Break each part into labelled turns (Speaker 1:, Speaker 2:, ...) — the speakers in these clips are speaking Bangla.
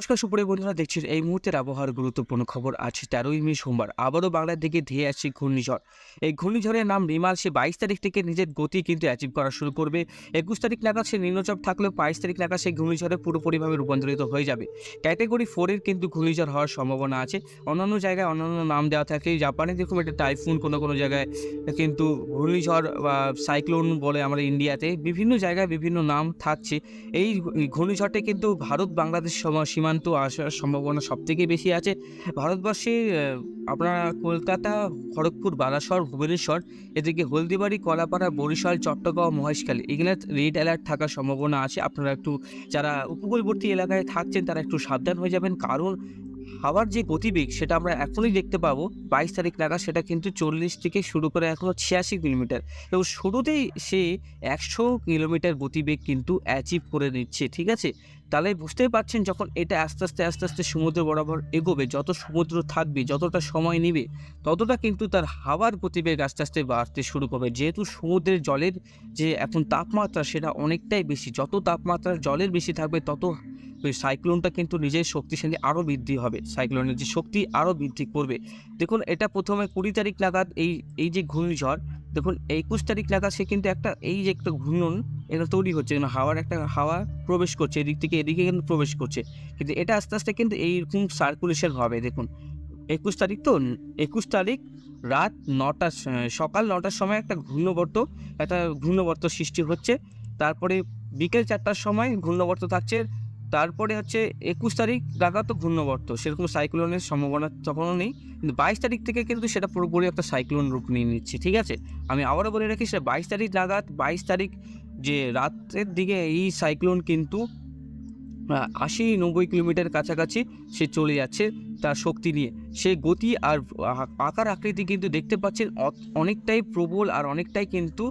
Speaker 1: নমস্কার, সুপ্রিয় বন্ধুরা দেখছি এই মুহূর্তের আবহাওয়ার গুরুত্বপূর্ণ খবর। আছে তেরোই মে সোমবার, আবারও বাংলার দিকে ধেয়ে আসছে ঘূর্ণিঝড়। এই ঘূর্ণিঝড়ের নাম রিমাল, সে বাইশ তারিখ থেকে নিজের গতি কিন্তু অ্যাচিভ করা শুরু করবে। একুশ তারিখ নাগাদ সে নিম্নচাপ থাকলেও বাইশ তারিখ নাগাদ সেই ঘূর্ণিঝড়ে পুরোপুরিভাবে রূপান্তরিত হয়ে যাবে। ক্যাটেগরি ফোরের কিন্তু ঘূর্ণিঝড় হওয়ার সম্ভাবনা আছে। অন্যান্য জায়গায় অন্যান্য নাম দেওয়া থাকে। জাপানে দেখুন এটা টাইফুন কোনো কোনো জায়গায় কিন্তু ঘূর্ণিঝড় বা সাইক্লোন বলে আমরা ইন্ডিয়াতে বিভিন্ন জায়গায় বিভিন্ন নাম থাকছে। এই ঘূর্ণিঝড়টা কিন্তু ভারত বাংলাদেশ সম- সীমান্ত আসার সম্ভাবনা সব থেকে বেশি আছে। ভারতবর্ষে আপনার কলকাতা, খড়গপুর, বালাসর, ভুবনেশ্বর, এদিকে হলদিবাড়ি, কলাপাড়া, বরিশাল, চট্টগ্রাম, মহেশখালী, এগুলো রেড অ্যালার্ট থাকার সম্ভাবনা আছে। আপনারা একটু যারা উপকূলবর্তী এলাকায় থাকছেন, তারা একটু সাবধান হয়ে যাবেন। কারণ হাওয়ার যে গতিবেগ, সেটা আমরা এখনই দেখতে পাবো। বাইশ তারিখ নাগাদ সেটা কিন্তু চল্লিশ থেকে শুরু করে এখনও ছিয়াশি কিলোমিটার। এবং শুরুতেই সে একশো কিলোমিটার গতিবেগ কিন্তু অ্যাচিভ করে নিচ্ছে, ঠিক আছে? তাহলে বুঝতেই পারছেন যখন এটা আস্তে আস্তে আস্তে আস্তে সমুদ্র বরাবর এগোবে, যত সমুদ্র থাকবে, যতটা সময় নেবে, ততটা কিন্তু তার হাওয়ার গতিবেগ আস্তে আস্তে বাড়তে শুরু করবে। যেহেতু সমুদ্রের জলের যে এখন তাপমাত্রা, সেটা অনেকটাই বেশি। যত তাপমাত্রা জলের বেশি থাকবে, তত ওই সাইক্লোনটা কিন্তু নিজের শক্তিশালী আরও বৃদ্ধি হবে। সাইক্লোনের যে শক্তি আরও বৃদ্ধি করবে। দেখুন, এটা প্রথমে কুড়ি তারিখ নাগাদ এই এই যে ঘূর্ণিঝড় দেখুন, একুশ তারিখ সে কিন্তু একটা এই যে একটা ঘূর্ণন, এটা তৈরি হচ্ছে, কিন্তু হাওয়ার একটা হাওয়া প্রবেশ করছে, এদিক থেকে এদিকে কিন্তু প্রবেশ করছে। কিন্তু এটা আস্তে আস্তে কিন্তু এইরকম সার্কুলেশন হবে, দেখুন। একুশ তারিখ তো, একুশ তারিখ রাত নটা সকাল নটার সময় একটা ঘূর্ণবর্ত একটা ঘূর্ণবর্ত সৃষ্টি হচ্ছে। তারপরে বিকেল চারটার সময় ঘূর্ণবর্ত থাকছে তারপরে হচ্ছে একুশ তারিখ নাগাদ তো ঘূর্ণবর্ত, সেরকম সাইক্লোনের সম্ভাবনা তখনও নেই, কিন্তু বাইশ তারিখ থেকে কিন্তু সেটা পুরোপুরি একটা সাইক্লোন রূপ নিয়ে নিচ্ছে, ঠিক আছে? আমি আবারও বলে রাখি, সেটা বাইশ তারিখ নাগাদ বাইশ তারিখ যে রাতের দিকে এই সাইক্লোন কিন্তু আশি নব্বই কিলোমিটার কাছাকাছি সে চলে যাচ্ছে তার শক্তি নিয়ে। সে গতি আর আকার আকৃতি কিন্তু দেখতে পাচ্ছেন অনেকটাই প্রবল আর অনেকটাই কিন্তু,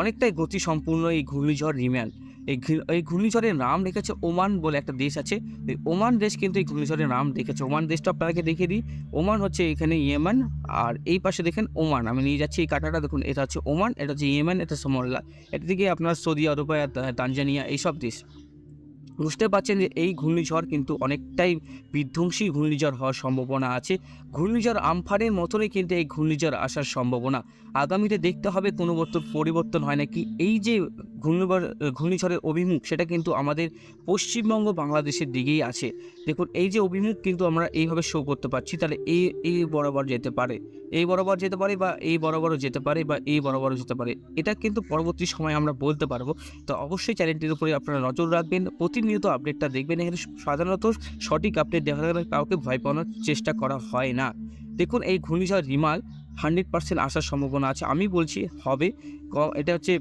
Speaker 1: অনেকটাই গতি সম্পূর্ণ এই ঘূর্ণিঝড় রিম্যান। এই এই ঘূর্ণিঝড়ের নাম রেখেছে ওমান বলে একটা দেশ আছে। এই ওমান দেশ কিন্তু এই ঘূর্ণিঝড়ের নাম রেখেছে। ওমান দেশটা আপনাকে দেখিয়ে দিই। ওমান হচ্ছে এখানে ইয়েমান আর এই পাশে দেখেন ওমান। আমি নিয়ে যাচ্ছি এই কাটাটা। দেখুন, এটা হচ্ছে ওমান, এটা হচ্ছে ইয়েমান, এটা হচ্ছে মোল্লা এটা থেকে আপনার সৌদি আরব, তানজানিয়া, এইসব দেশ। বুঝতে পারছেন যে এই ঘূর্ণিঝড় কিন্তু অনেকটাই বিধ্বংসী ঘূর্ণিঝড় হওয়ার সম্ভাবনা আছে। ঘূর্ণিঝড় আমফানের মতনই কিন্তু এই ঘূর্ণিঝড় আসার সম্ভাবনা। আগামীতে দেখতে হবে কোনো বর্তন পরিবর্তন হয় নাকি। এই যে ঘূর্ণিঝড় ঘূর্ণিঝড়ের অভিমুখ, সেটা কিন্তু আমাদের পশ্চিমবঙ্গ বাংলাদেশের দিকেই আছে। দেখুন, এই যে অভিমুখ কিন্তু আমরা এইভাবে শো করতে পারছি, তাহলে এই এই বরাবর যেতে পারে। এই বরাবর যেতে পারে বা এই বরাবরও যেতে পারে বা এই বরাবরও যেতে পারে। এটা কিন্তু পরবর্তী সময় আমরা বলতে পারব। তো অবশ্যই চ্যানেলটির উপরে আপনারা নজর রাখবেন। প্রতিনিয়ত আপডেটটা দেখবেন। এখানে সাধারণত সঠিক আপডেট দেখা কারণে কাউকে ভয় পাওয়ানোর চেষ্টা করা হয় না। দেখুন, এই ঘূর্ণিঝড় রিমাল হান্ড্রেড পার্সেন্ট আসার সম্ভাবনা আছে। আমি বলছি হবে। এটা হচ্ছে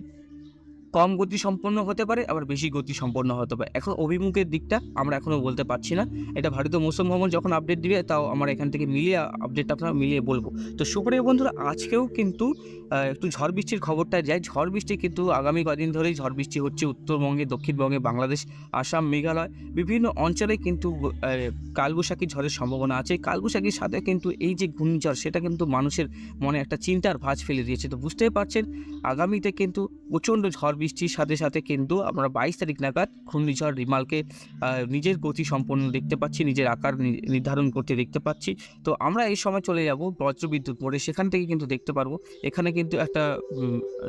Speaker 1: কম গতি সম্পন্ন হতে পারে, আবার বেশি গতি সম্পন্ন হতে পারে। এখন অভিমুখের দিকটা আমরা এখনও বলতে পারছি না। এটা ভারতীয় মৌসুম ভবন যখন আপডেট দিবে, তাও আমরা এখান থেকে মিলিয়ে আপডেটটা আপনারা মিলিয়ে বলব। তো সুপ্রিয় বন্ধুরা, আজকেও কিন্তু একটু ঝড় বৃষ্টির খবরটা যায়। ঝড় বৃষ্টি কিন্তু আগামী কদিন ধরেই ঝড় বৃষ্টি হচ্ছে উত্তরবঙ্গে, দক্ষিণবঙ্গে, বাংলাদেশ, আসাম, মেঘালয়। বিভিন্ন অঞ্চলে কিন্তু কালবৈশাখী ঝড়ের সম্ভাবনা আছে। কালবৈশাখীর সাথে কিন্তু এই যে ঘূর্ণিঝড়, সেটা কিন্তু মানুষের মনে একটা চিন্তার ভাঁজ ফেলে দিয়েছে। তো বুঝতেই পারছেন, আগামীতে কিন্তু প্রচণ্ড ঝড় বৃষ্টির সাথে সাথে কিন্তু আমরা বাইশ তারিখ নাগাদ ঘূর্ণিঝড় রিমালকে নিজের গতি সম্পন্ন দেখতে পাচ্ছি, নিজের আকার নির্ধারণ করতে দেখতে পাচ্ছি। তো আমরা এই সময় চলে যাব বজ্রবিদ্যুৎ মোড়ে। সেখান থেকে কিন্তু দেখতে পারব, এখানে কিন্তু একটা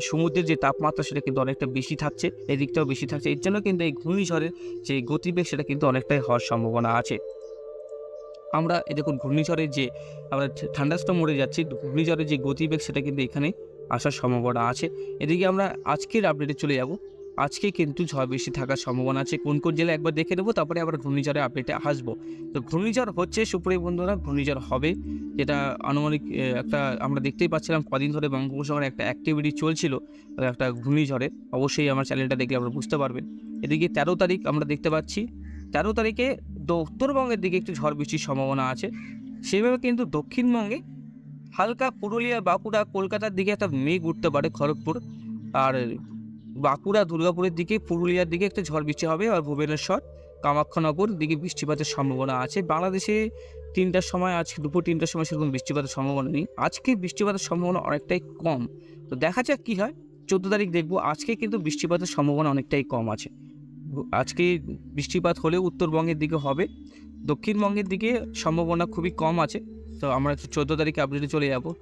Speaker 1: সমুদ্রের যে তাপমাত্রা সেটা কিন্তু অনেকটা বেশি থাকছে, এদিকটাও বেশি থাকছে। এর জন্য কিন্তু এই ঘূর্ণিঝড়ের যে গতিবেগ সেটা কিন্তু অনেকটাই হওয়ার সম্ভাবনা আছে। আমরা দেখুন, ঘূর্ণিঝড়ের যে আমরা ঠান্ডাস্টম মোড়ে যাচ্ছি, ঘূর্ণিঝড়ের যে গতিবেগ সেটা কিন্তু এখানে আসার সম্ভাবনা আছে। এদিকে আমরা আজকের আপডেটে চলে যাব। আজকে কিন্তু ঝড় বৃষ্টি থাকার সম্ভাবনা আছে। কোন কোন জেলায় একবার দেখে নেব, তারপরে আবার ঘূর্ণিঝড়ের আপডেটে আসব। তো ঘূর্ণিঝড় হচ্ছে, সুপ্রিয় বন্ধুরা, ঘূর্ণিঝড় হবে। যেটা আনুমানিক একটা আমরা দেখতেই পাচ্ছিলাম, কদিন ধরে বঙ্গোপসাগরে একটা অ্যাক্টিভিটি চলছিল, একটা ঘূর্ণিঝড়ে। অবশ্যই আমার চ্যানেলটা দেখলে আপনারা বুঝতে পারবেন। এদিকে তেরো তারিখ আমরা দেখতে পাচ্ছি। তেরো তারিখে উত্তরবঙ্গের দিকে একটু ঝড় বৃষ্টির সম্ভাবনা আছে। সেভাবে কিন্তু দক্ষিণবঙ্গে হালকা পুরুলিয়া বাঁকুড়া, কলকাতার দিকে একটা মেঘ উঠতে পারে খড়গপুর। আর বাঁকুড়া, দুর্গাপুরের দিকে, পুরুলিয়ার দিকে একটা ঝড় বৃষ্টি হবে আর ভুবনেশ্বর কামাখ্যানগর দিকে বৃষ্টিপাতের সম্ভাবনা আছে। বাংলাদেশে তিনটার সময়, আজকে দুপুর তিনটার সময় সেরকম বৃষ্টিপাতের সম্ভাবনা নেই। আজকে বৃষ্টিপাতের সম্ভাবনা অনেকটাই কম। তো দেখা যাক কী হয়। চোদ্দ তারিখ দেখব। আজকে কিন্তু বৃষ্টিপাতের সম্ভাবনা অনেকটাই কম আছে। আজকে বৃষ্টিপাত হলেও উত্তরবঙ্গের দিকে হবে। দক্ষিণবঙ্গের দিকে সম্ভাবনা খুবই কম আছে। তো আমরা চোদ্দ তারিখে আপডেটে চলে যাব।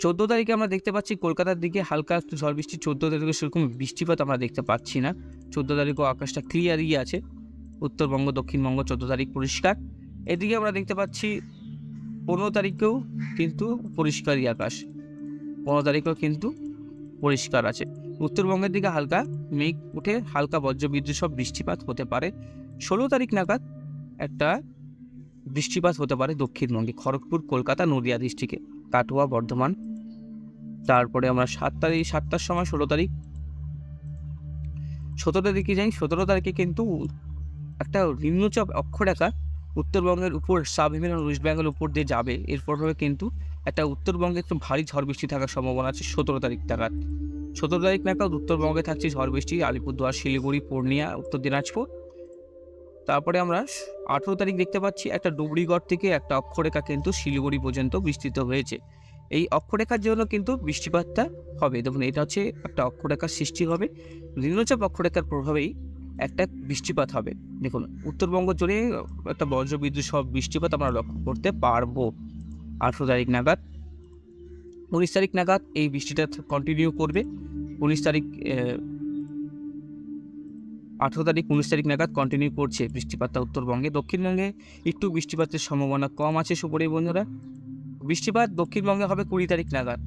Speaker 1: চোদ্দ তারিখে আমরা দেখতে পাচ্ছি কলকাতার দিকে হালকা ঝড় বৃষ্টি চোদ্দ তারিখে সেরকম বৃষ্টিপাত আমরা দেখতে পাচ্ছি না। চোদ্দ তারিখও আকাশটা ক্লিয়ারই আছে। উত্তরবঙ্গ, দক্ষিণবঙ্গ চোদ্দ তারিখ পরিষ্কার। এদিকে আমরা দেখতে পাচ্ছি পনেরো তারিখেও কিন্তু পরিষ্কারই আকাশ। পনেরো তারিখেও কিন্তু পরিষ্কার আছে। উত্তরবঙ্গের দিকে হালকা মেঘ উঠে হালকা বজ্রবিদ্যুৎ সব বৃষ্টিপাত হতে পারে। ষোলো তারিখ নাগাদ একটা বৃষ্টিপাত হতে পারে দক্ষিণবঙ্গে, খড়গপুর, কলকাতা, নদিয়া ডিস্ট্রিক্টে কাটোয়া, বর্ধমান। তারপরে আমরা সাত তারিখ, সাতটার সময় ষোলো তারিখ। সতেরো তারিখে যাই সতেরো তারিখে কিন্তু একটা নিম্নচাপ অক্ষরেখা উত্তরবঙ্গের উপর সাব হিমালয়ান ওয়েস্ট বেঙ্গল উপর দিয়ে যাবে। এরপর হবে কিন্তু একটা উত্তরবঙ্গে একটু ভারী ঝড় বৃষ্টি থাকার সম্ভাবনা আছে সতেরো তারিখ নাগাদ। সতেরো তারিখ নাগাদ উত্তরবঙ্গে থাকছে ঝড় বৃষ্টি, আলিপুরদুয়ার, শিলিগুড়ি, পূর্ণিয়া, উত্তর দিনাজপুর। তারপরে আমরা আঠেরো তারিখ দেখতে পাচ্ছি একটা ডুবরিগড় থেকে একটা অক্ষরেখা কিন্তু শিলিগুড়ি পর্যন্ত বিস্তৃত হয়েছে। এই অক্ষরেখার জন্য কিন্তু বৃষ্টিপাতটা হবে। দেখুন, এটা হচ্ছে একটা অক্ষরেখার সৃষ্টি হবে। নিম্নচাপ অক্ষরেখার প্রভাবেই একটা বৃষ্টিপাত হবে। দেখুন, উত্তরবঙ্গ জুড়ে একটা বজ্রবিদ্যুৎ সব বৃষ্টিপাত আমরা লক্ষ্য করতে পারব। আঠেরো তারিখ নাগাদ, উনিশ তারিখ নাগাদ এই বৃষ্টিটা কন্টিনিউ করবে। উনিশ তারিখ আঠেরো তারিখ, উনিশ তারিখ নাগাদ কন্টিনিউ করছে বৃষ্টিপাতটা উত্তরবঙ্গে। দক্ষিণবঙ্গে একটু বৃষ্টিপাতের সম্ভাবনা কম আছে সুপরি বন্ধুরা। বৃষ্টিপাত দক্ষিণবঙ্গে হবে কুড়ি তারিখ নাগাদ,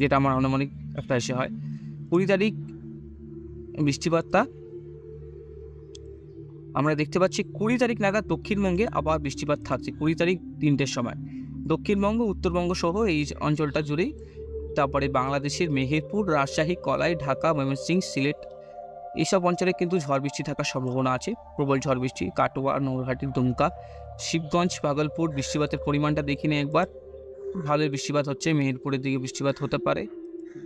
Speaker 1: যেটা আমার আনুমানিক একটা এসে হয়। কুড়ি তারিখ বৃষ্টিপাতটা আমরা দেখতে পাচ্ছি, কুড়ি তারিখ নাগাদ দক্ষিণবঙ্গে আবার বৃষ্টিপাত থাকছে, কুড়ি তারিখ তিনটের সময়। দক্ষিণবঙ্গ, উত্তরবঙ্গ সহ এই অঞ্চলটা জুড়েই, তারপরে বাংলাদেশের মেহেরপুর, রাজশাহী, কলাই, ঢাকা, ময়মনসিংহ, সিলেট এইসব অঞ্চলে কিন্তু ঝড় বৃষ্টি থাকার সম্ভাবনা আছে। প্রবল ঝড় বৃষ্টি, কাটোয়া, নৌরহাটি, দুমকা, শিবগঞ্জ, ভাগলপুর বৃষ্টিপাতের পরিমাণটা দেখিনি একবার। ভালোই বৃষ্টিপাত হচ্ছে, মেহেরপুরের দিকে বৃষ্টিপাত হতে পারে।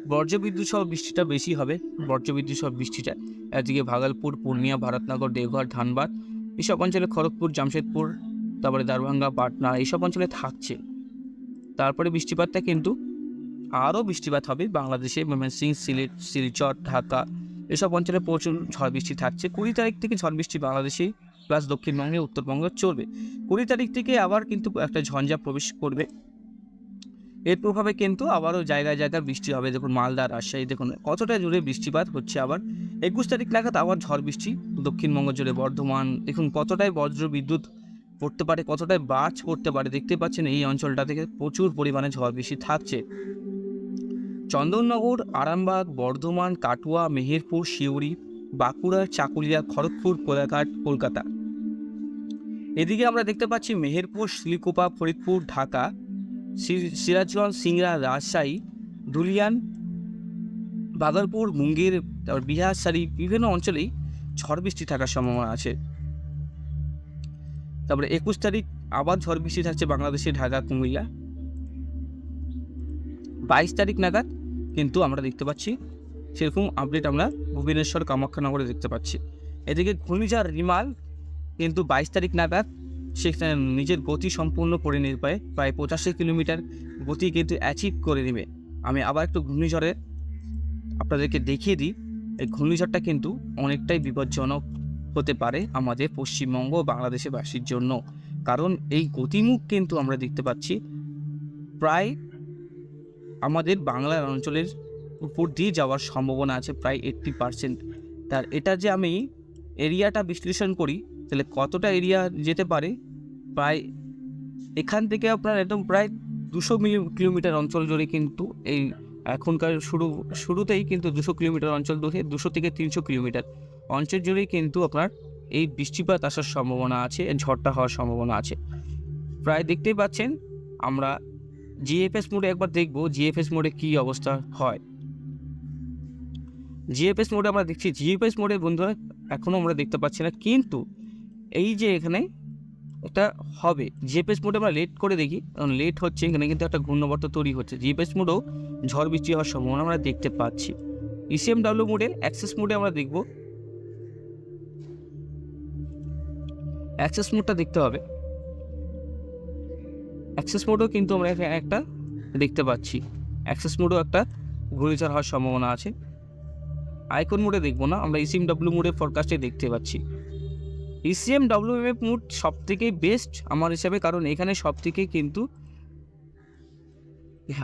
Speaker 1: বর্জ্যবিদ্যুৎ সহ বৃষ্টিটা বেশি হবে, বর্জ্যবিদ্যুৎ সহ বৃষ্টিটা। একদিকে ভাগলপুর, পূর্ণিয়া, ভারতনগর, দেওঘর, ধানবাদ এইসব অঞ্চলে খড়গপুর, জামশেদপুর, তারপরে দারভাঙ্গা পাটনা এইসব অঞ্চলে থাকছে। তারপরে বৃষ্টিপাতটা কিন্তু আরও বৃষ্টিপাত হবে বাংলাদেশে ময়মনসিংহ সিলেট, শিলচর, ঢাকা এসব অঞ্চলে প্রচুর ঝড় বৃষ্টি থাকছে। কুড়ি তারিখ থেকে ঝড় বৃষ্টি বাংলাদেশে প্লাস দক্ষিণবঙ্গে, উত্তরবঙ্গে চলবে। কুড়ি তারিখ থেকে আবার কিন্তু একটা ঝঞ্ঝা প্রবেশ করবে। এর প্রভাবে কিন্তু আবারও জায়গায় জায়গায় বৃষ্টি হবে। দেখুন মালদা, রাজশাহী, দেখুন কতটা জুড়ে বৃষ্টিপাত হচ্ছে আবার। একুশ তারিখ নাগাদ আবার ঝড় বৃষ্টি দক্ষিণবঙ্গ জুড়ে বর্ধমান। দেখুন কতটাই বজ্র বিদ্যুৎ পড়তে পারে, কতটাই বাজ পড়তে পারে। দেখতে পাচ্ছেন এই অঞ্চলটা থেকে প্রচুর পরিমাণে ঝড় বৃষ্টি থাকছে। চন্দননগর, আরামবাগ, বর্ধমান, কাটুয়া, মেহেরপুর শিউরি বাঁকুড়া চাকুলিয়া, খড়গপুর, কোলাঘাট, কলকাতা। এদিকে আমরা দেখতে পাচ্ছি মেহেরপুর শিলিকোপা ফরিদপুর, ঢাকা সিরাজগঞ্জ, সিংড়া, রাজশাহী ধুলিয়ান বাগলপুর, মুঙ্গের, তারপর বিহারসারি বিভিন্ন অঞ্চলেই ঝড় বৃষ্টি থাকার সম্ভাবনা আছে। তারপরে একুশ তারিখ আবার ঝড় বৃষ্টি থাকছে বাংলাদেশে ঢাকা, কুমিল্লা। বাইশ তারিখ নাগাদ কিন্তু আমরা দেখতে পাচ্ছি সেরকম আপডেট আমরা ভুবনেশ্বর কামাখ্যানগরে দেখতে পাচ্ছি। এদিকে ঘূর্ণিঝড় রিমাল কিন্তু বাইশ তারিখ নাগাদ সেখানে নিজের গতি সম্পূর্ণ করে নিতে পারে প্রায় পঁচাশি কিলোমিটার গতি কিন্তু অ্যাচিভ করে নেবে। আমি আবার একটু ঘূর্ণিঝড়ে আপনাদেরকে দেখিয়ে দিই, এই ঘূর্ণিঝড়টা কিন্তু অনেকটাই বিপজ্জনক হতে পারে আমাদের পশ্চিমবঙ্গ ও বাংলাদেশের বাসীর জন্য। কারণ এই গতিমুখ কিন্তু আমরা দেখতে পাচ্ছি, প্রায় আমাদের বাংলার অঞ্চলের উপর দিয়ে যাওয়ার সম্ভাবনা আছে প্রায় এইট্টি পার্সেন্ট তার এটা যে আমি এরিয়াটা বিশ্লেষণ করি, তাহলে কতটা এরিয়া যেতে পারে? প্রায় এখান থেকে আপনার একদম প্রায় দুশো কিলোমিটার অঞ্চল জুড়ে কিন্তু এই এখনকার শুরু, শুরুতেই কিন্তু দুশো কিলোমিটার অঞ্চল ধরে দুশো থেকে তিনশো কিলোমিটার অঞ্চল জুড়েই কিন্তু আপনার এই বৃষ্টিপাত আসার সম্ভাবনা আছে, ঝড়টা হওয়ার সম্ভাবনা আছে। প্রায় দেখতেই পাচ্ছেন, আমরা জিএফএস মোডে একবার দেখব জিএফএস মোডে কী অবস্থা হয়। জিএফএস মোডে আমরা দেখছি জিএফএস মোডে বন্ধুরা এখনও আমরা দেখতে পাচ্ছি না, কিন্তু এই যে এখানে এটা হবে। জিএফএস মোডে আমরা লেট করে দেখি, কারণ লেট হচ্ছে, এখানে কিন্তু একটা ঘূর্ণবর্ত তৈরি হচ্ছে। জিএফএস মোডেও ঝড় বৃষ্টি হওয়ার সম্ভাবনা আমরা দেখতে পাচ্ছি। ইসিএমডাব্লিউ মোডে অ্যাক্সেস মোডে আমরা দেখব। অ্যাক্সেস মোডটা দেখতে হবে। অ্যাক্সেস মোডও কিন্তু আমরা এখানে একটা দেখতে পাচ্ছি। অ্যাক্সেস মোডও একটা ঘূর্ণিঝড় হওয়ার সম্ভাবনা আছে। আইকন মোডে দেখব না, আমরা ইসিএমডাব্লিউ মোডে ফরকাস্টে দেখতে পাচ্ছি। ECM W M F mood সব থেকে বেস্ট আমার হিসাবে, কারণ এখানে সব থেকে কিন্তু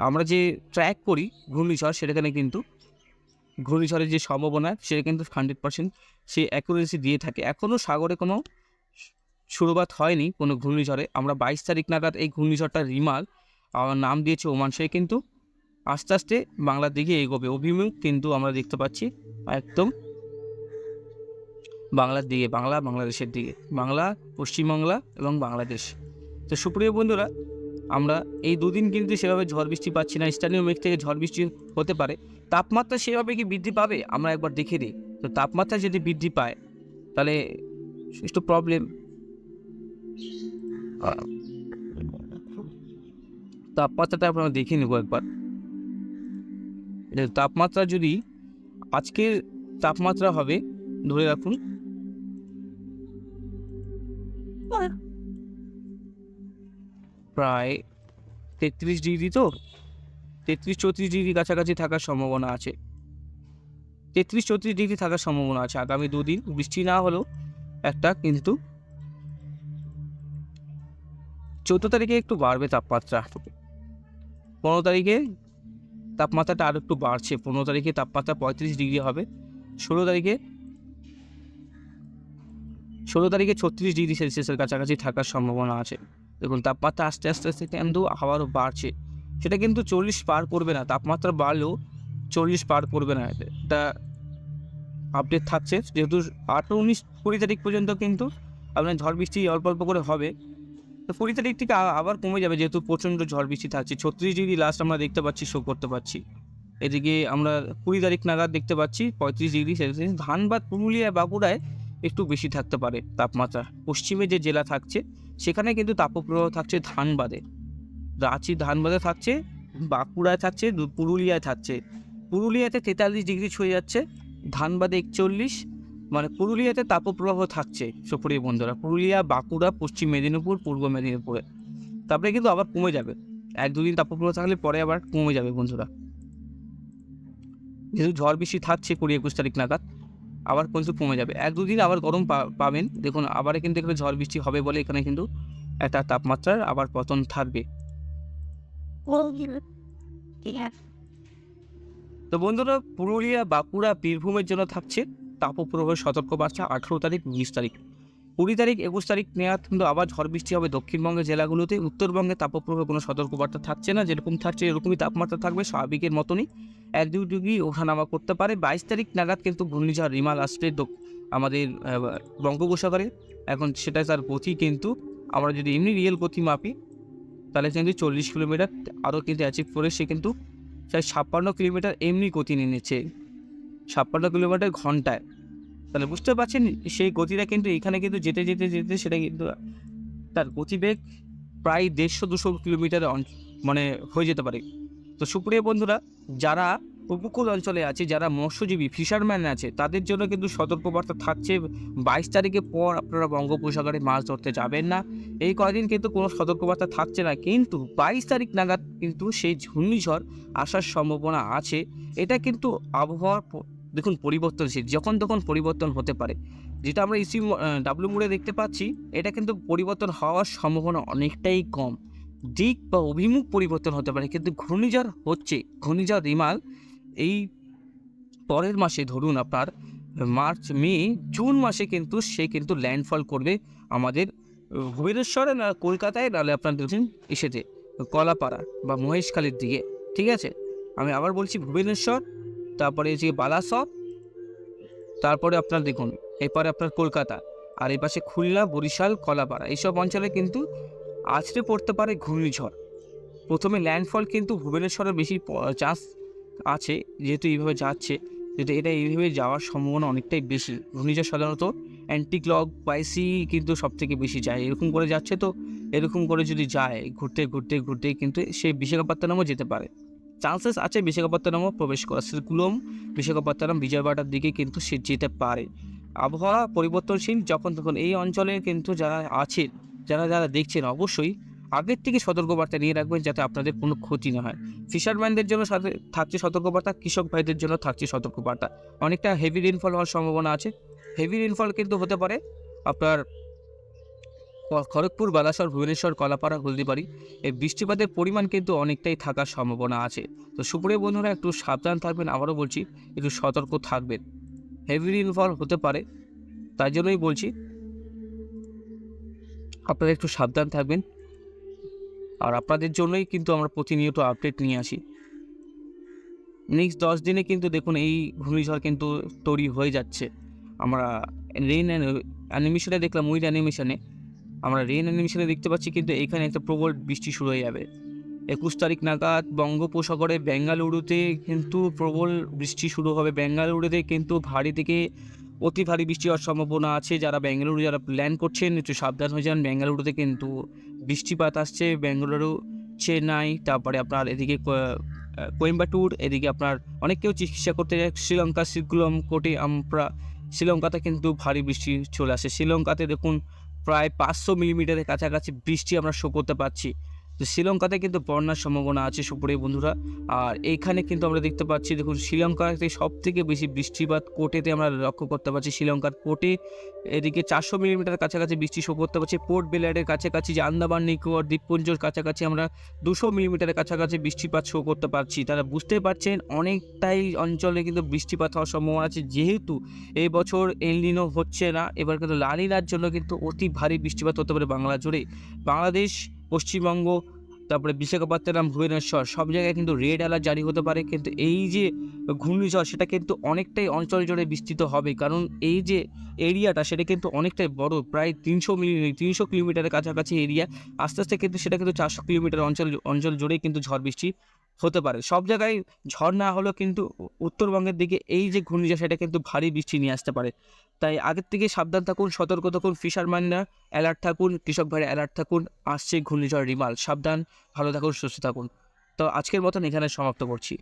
Speaker 1: আমরা যে ট্র্যাক করি ঘূর্ণিঝড়, সেটাখানে কিন্তু ঘূর্ণিঝড়ের যে সম্ভাবনা, সেটা কিন্তু হান্ড্রেড পার্সেন্ট সে অ্যাকুরেসি দিয়ে থাকে। এখনও সাগরে কোনো শুরুবাত হয়নি কোনো ঘূর্ণিঝড়ে। আমরা বাইশ তারিখ নাগাদ এই ঘূর্ণিঝড়টা রিমাল নাম দিয়েছে ওমান সে কিন্তু। আস্তে আস্তে বাংলার দিকে এগোবে। অভিমুখ কিন্তু আমরা দেখতে পাচ্ছি একদম বাংলার দিকে, বাংলা বাংলাদেশের দিকে, বাংলা, পশ্চিমবাংলা এবং বাংলাদেশ। তো সুপ্রিয় বন্ধুরা, আমরা এই দুদিন কিন্তু সেভাবে ঝড় বৃষ্টি পাচ্ছি না। স্থানীয় মেঘ থেকে ঝড় বৃষ্টি হতে পারে। তাপমাত্রা সেভাবে কি বৃদ্ধি পাবে? আমরা একবার দেখে দিই তো তাপমাত্রা যদি বৃদ্ধি পায়, তাহলে একটু প্রবলেম তাপমাত্রাটা আমরা দেখে নেব একবার। তাপমাত্রা যদি আজকের তাপমাত্রা হবে, ধরে রাখুন, প্রায় তেত্রিশ ডিগ্রি তো? তেত্রিশ চৌত্রিশ ডিগ্রি কাছাকাছি থাকার সম্ভাবনা আছে। তেত্রিশ চৌত্রিশ ডিগ্রি থাকার সম্ভাবনা আছে। আগামী দুদিন বৃষ্টি না হলেও একটা কিন্তু চৌদ্দ তারিখে একটু বাড়বে তাপমাত্রা। পনেরো তারিখে তাপমাত্রাটা আরও একটু বাড়ছে। পনেরো তারিখে তাপমাত্রা পঁয়ত্রিশ ডিগ্রি হবে। ষোলো তারিখে ষোলো তারিখে ছত্রিশ ডিগ্রি সেলসিয়াসের কাছাকাছি থাকার সম্ভাবনা আছে। দেখুন, তাপমাত্রা আস্তে আস্তে আস্তে কিন্তু আবারও বাড়ছে। সেটা কিন্তু চল্লিশ পার করবে না। তাপমাত্রা বাড়লেও চল্লিশ পার করবে না। এটা আপডেট থাকছে। যেহেতু আঠারো, উনিশ, কুড়ি তারিখ পর্যন্ত কিন্তু আপনার ঝড় বৃষ্টি অল্প অল্প করে হবে। তো কুড়ি তারিখ থেকে আবার কমে যাবে যেহেতু প্রচণ্ড ঝড় বৃষ্টি থাকছে। ছত্রিশ ডিগ্রি লাস্ট আমরা দেখতে পাচ্ছি শো করতে পারছি। এদিকে আমরা কুড়ি তারিখ নাগাদ দেখতে পাচ্ছি, পঁয়ত্রিশ ডিগ্রি সেলসিয়াস। ধানবাদ, পুরুলিয়া, বাঁকুড়ায় একটু বেশি থাকতে পারে তাপমাত্রা। পশ্চিমে যে জেলা থাকছে, সেখানে কিন্তু তাপপ্রবাহ থাকছে ধানবাদে। রাঁচি ধানবাদে থাকছে, বাঁকুড়ায় থাকছে, পুরুলিয়ায় থাকছে। পুরুলিয়াতে তেতাল্লিশ ডিগ্রি ছুঁয়ে যাচ্ছে, ধানবাদে একচল্লিশ মানে পুরুলিয়াতে তাপপ্রবাহ থাকছে সুপ্রিয় বন্ধুরা পুরুলিয়া বাঁকুড়া পশ্চিম মেদিনীপুর পূর্ব মেদিনীপুরে। তারপরে কিন্তু আবার কমে যাবে। এক দুদিন তাপপ্রবাহ থাকলে পরে আবার কমে যাবে বন্ধুরা। যেহেতু ঝড় বৃষ্টি থাকছে কুড়ি একুশ তারিখ নাগাদ আবার কিন্তু কমে যাবে। এক দুদিন আবার গরম পাবেন। দেখুন আবার কিন্তু এখানে ঝড় বৃষ্টি হবে বলে এখানে কিন্তু একটা তাপমাত্রার আবার পতন থাকবে। তো বন্ধুরা পুরুলিয়া বাঁকুড়া বীরভূমের জন্য থাকছে তাপপ্রবাহের সতর্কবার্তা আঠেরো তারিখ বিশ তারিখ। কুড়ি তারিখ, একুশ তারিখ নেওয়ার কিন্তু আবার ঝড় বৃষ্টি হবে দক্ষিণবঙ্গের জেলাগুলোতে। উত্তরবঙ্গে তাপপ্রবাহে কোনো সতর্কবার্তা থাকছে না, যেরকম থাকছে এরকমই তাপমাত্রা থাকবে স্বাভাবিকের মতনই। এক দুই ডিগ্রি ওঠানামা করতে পারে। বাইশ তারিখ নাগাদ কিন্তু ঘূর্ণিঝড় রিমাল আসবে আমাদের বঙ্গোপসাগরে। এখন সেটা তার গতি কিন্তু আমরা যদি এমনি রিয়েল গতি মাপি, তাহলে কিন্তু চল্লিশ কিলোমিটার আরও কিন্তু অ্যাচিভ করে সে কিন্তু প্রায় ছাপ্পান্ন কিলোমিটার এমনি গতি নিয়ে নিচ্ছে ছাপ্পান্ন কিলোমিটার ঘন্টায়। তাহলে বুঝতে পারছেন, সেই গতিটা কিন্তু এখানে কিন্তু যেতে যেতে যেতে সেটা কিন্তু তার গতিবেগ প্রায় দেড়শো, দুশো কিলোমিটার মানে হয়ে যেতে পারে। তো সুপ্রিয় বন্ধুরা, যারা উপকূল অঞ্চলে আছে, যারা মৎস্যজীবী ফিশারম্যান আছে, তাদের জন্য কিন্তু সতর্কবার্তা থাকছে। বাইশ তারিখের পর আপনারা বঙ্গোপসাগরে মাছ ধরতে যাবেন না। এই কয়দিন কিন্তু কোনো সতর্কবার্তা থাকছে না। কিন্তু বাইশ তারিখ নাগাদ কিন্তু সেই ঘূর্ণিঝড় আসার সম্ভাবনা আছে। এটা কিন্তু আবহাওয়ার দেখুন পরিবর্তনশীল, যখন তখন পরিবর্তন হতে পারে। যেটা আমরা ইসি ডাব্লিউ মোড়ে দেখতে পাচ্ছি, এটা কিন্তু পরিবর্তন হওয়ার সম্ভাবনা অনেকটাই কম। দিক বা অভিমুখ পরিবর্তন হতে পারে, কিন্তু ঘূর্ণিঝড় হচ্ছে, ঘূর্ণিঝড় রিমাল এই পরের মাসে, ধরুন আপনার মার্চ, মে, জুন মাসে কিন্তু সে কিন্তু ল্যান্ডফল করবে আমাদের ভুবনেশ্বরে না কলকাতায়, নাহলে আপনার দেখুন এসেছে, কলাপাড়া বা মহেশখালীর দিকে, ঠিক আছে? আমি আবার বলছি ভুবনেশ্বর তারপরে এই যে বালাসর তারপরে আপনার দেখুন, এরপরে আপনার কলকাতা, আর এই পাশে খুলনা, বরিশাল, কলাপাড়া, এইসব অঞ্চলে কিন্তু আছড়ে পড়তে পারে ঘূর্ণিঝড়। প্রথমে ল্যান্ডফল কিন্তু ভুবনেশ্বরে বেশি চান্স আছে, যেহেতু এইভাবে যাচ্ছে যেহেতু এটা এইভাবে যাওয়ার সম্ভাবনা অনেকটাই বেশি। ঘূর্ণিঝড় সাধারণত অ্যান্টিক্লক বাইসি কিন্তু সব থেকে বেশি যায়। এরকম করে যাচ্ছে তো, এরকম করে যদি যায়, ঘুরতে ঘুরতে ঘুরতে কিন্তু সে বিশাখাপত্তনমও যেতে পারে। চান্সেস আছে বিশাখাপত্তনমও প্রবেশ করা। শ্রীকুলম বিশাখাপত্তনম বিজয়বাড়ার দিকে কিন্তু সে যেতে পারে। আবহাওয়া পরিবর্তনশীল যখন তখন এই অঞ্চলে কিন্তু যারা আছেন, যারা যারা দেখছেন অবশ্যই আগের থেকে সতর্কবার্তা নিয়ে রাখবেন যাতে আপনাদের কোনো ক্ষতি না হয়। ফিশারম্যানদের জন্য সাথে থাকছে সতর্কবার্তা, কৃষক ভাইদের জন্য থাকছে সতর্কবার্তা। অনেকটা হেভি রেনফল হওয়ার সম্ভাবনা আছে। হেভি রেনফল কিন্তু হতে পারে আপনার খড়গপুর, বালাসর, ভুবনেশ্বর, কলাপাড়া, হলদিবাড়ি, এই বৃষ্টিপাতের পরিমাণ কিন্তু অনেকটাই থাকার সম্ভাবনা আছে। তো সুপ্রিয় বন্ধুরা, একটু সাবধান থাকবেন, আবারও বলছি, একটু সতর্ক থাকবেন। হেভি রেনফল হতে পারে, তাই জন্যই বলছি, আপনারা একটু সাবধান থাকবেন। আর আপনাদের জন্যই কিন্তু আমরা প্রতিনিয়ত আপডেট নিয়ে আসি। নেক্সট দশ দিনে কিন্তু দেখুন, এই ঘূর্ণিঝড় কিন্তু তৈরি হয়ে যাচ্ছে। আমরা রেন অ্যানিমেশনে দেখলাম উইড অ্যানিমেশনে আমরা রেন অ্যানিমেশনে দেখতে পাচ্ছি কিন্তু এখানে একটা প্রবল বৃষ্টি শুরু হয়ে যাবে। একুশ তারিখ নাগাদ বঙ্গোপসাগরে বেঙ্গালুরুতে কিন্তু প্রবল বৃষ্টি শুরু হবে। বেঙ্গালুরুতে কিন্তু ভারী থেকে অতি ভারী বৃষ্টি হওয়ার সম্ভাবনা আছে। যারা বেঙ্গালুরু যারা প্ল্যান করছেন একটু সাবধান হয়ে যান। বেঙ্গালুরুতে কিন্তু বৃষ্টিপাত আসছে। বেঙ্গালুরু চেন্নাই, তারপরে আপনার এদিকে কোয়েম্বাটুর, এদিকে আপনার অনেক কেউ চিকিৎসা করতে যায়। শ্রীলঙ্কা, শ্রীকুলম কোটে আমরা, শ্রীলঙ্কাতে কিন্তু ভারী বৃষ্টি চলে আসে। শ্রীলঙ্কাতে দেখুন প্রায় পাঁচশো মিলিমিটারের কাছাকাছি বৃষ্টি আমরা শো করতে পারছি। তো শ্রীলঙ্কাতে কিন্তু বন্যার সম্ভাবনা আছে সুপ্রিয় বন্ধুরা। আর এইখানে কিন্তু আমরা দেখতে পাচ্ছি, দেখুন শ্রীলঙ্কাতে সব থেকে বেশি বৃষ্টিপাত কোটেতে আমরা লক্ষ্য করতে পারছি শ্রীলঙ্কার কোটে। এদিকে চারশো মিলিমিটার কাছাকাছি বৃষ্টি শো করতে পারছি। পোর্ট বেলারের কাছাকাছি যে আন্দামান নিকোবর, দ্বীপপুঞ্জর কাছাকাছি আমরা দুশো মিলিমিটারের কাছাকাছি বৃষ্টিপাত শো করতে পারছি। তারা বুঝতে পারছেন অনেকটাই অঞ্চলে কিন্তু বৃষ্টিপাত হওয়ার সম্ভাবনা আছে। যেহেতু এই বছর এলনিনো হচ্ছে না, এবার কিন্তু লালিনার জন্য কিন্তু অতি ভারী বৃষ্টিপাত হতে পারে বাংলা জুড়ে। বাংলাদেশ পশ্চিমবঙ্গ, তারপরে বিশাখাপত্তনম, ভুবনেশ্বর, সব জায়গায় কিন্তু রেড অ্যালার্ট জারি হতে পারে। কিন্তু এই যে ঘূর্ণিঝড়, সেটা কিন্তু অনেকটাই অঞ্চল জুড়ে বিস্তৃত হবে। কারণ এই যে এরিয়াটা সেটা কিন্তু অনেকটাই বড়, প্রায় তিনশো মিলি, তিনশো কিলোমিটারের কাছাকাছি এরিয়া আস্তে আস্তে কিন্তু সেটা কিন্তু চারশো কিলোমিটার অঞ্চল অঞ্চল জুড়েই কিন্তু ঝড় বৃষ্টি হতে পারে। সব জায়গায় ঝড় না হলেও কিন্তু উত্তরবঙ্গের দিকে এই যে ঘূর্ণিঝড়, সেটা কিন্তু ভারী বৃষ্টি নিয়ে আসতে পারে। তাই আগের থেকে সাবধান থাকুন, সতর্ক থাকুন ফিশারম্যানরা অ্যালার্ট থাকুন কৃষক ভাইরা অ্যালার্ট থাকুন, আসছে ঘূর্ণিঝড় রিমাল। সাবধান, ভালো থাকুন, সুস্থ থাকুন। তো আজকের মতন এখানে সমাপ্ত করছি।